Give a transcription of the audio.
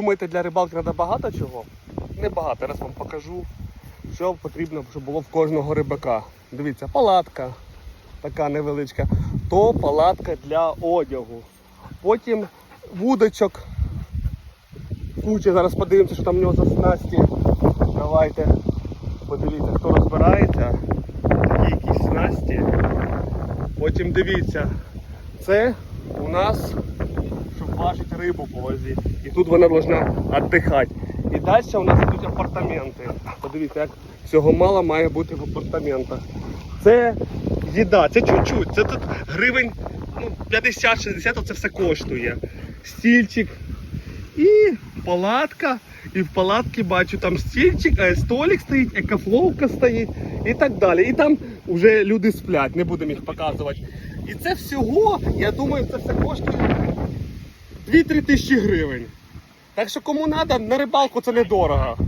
Думаєте, для рибалки треба багато чого? Небагато. Зараз вам покажу, що потрібно, щоб було в кожного рибака. Дивіться, палатка така невеличка, то палатка для одягу. Потім вудочок. Куча, зараз подивимося, що там в нього за снасті. Давайте подивіться, хто розбирається. Такі якісь снасті. Потім дивіться, це у нас, щоб рибу по вазі. І тут вона повинна віддихати. І далі у нас йдуть апартаменти. Подивіться, як всього мало має бути в апартаментах. Це їда, це чуть-чуть. Це тут гривень ну, 50-60, це все коштує. Стільчик і палатка. І в палатці бачу там стільчик, е, столик стоїть, екофловка стоїть і так далі. І там вже люди сплять, не будемо їх показувати. І це всього, я думаю, це все коштує 2-3 тисячі гривень. Так що кому треба, на рибалку це недорого.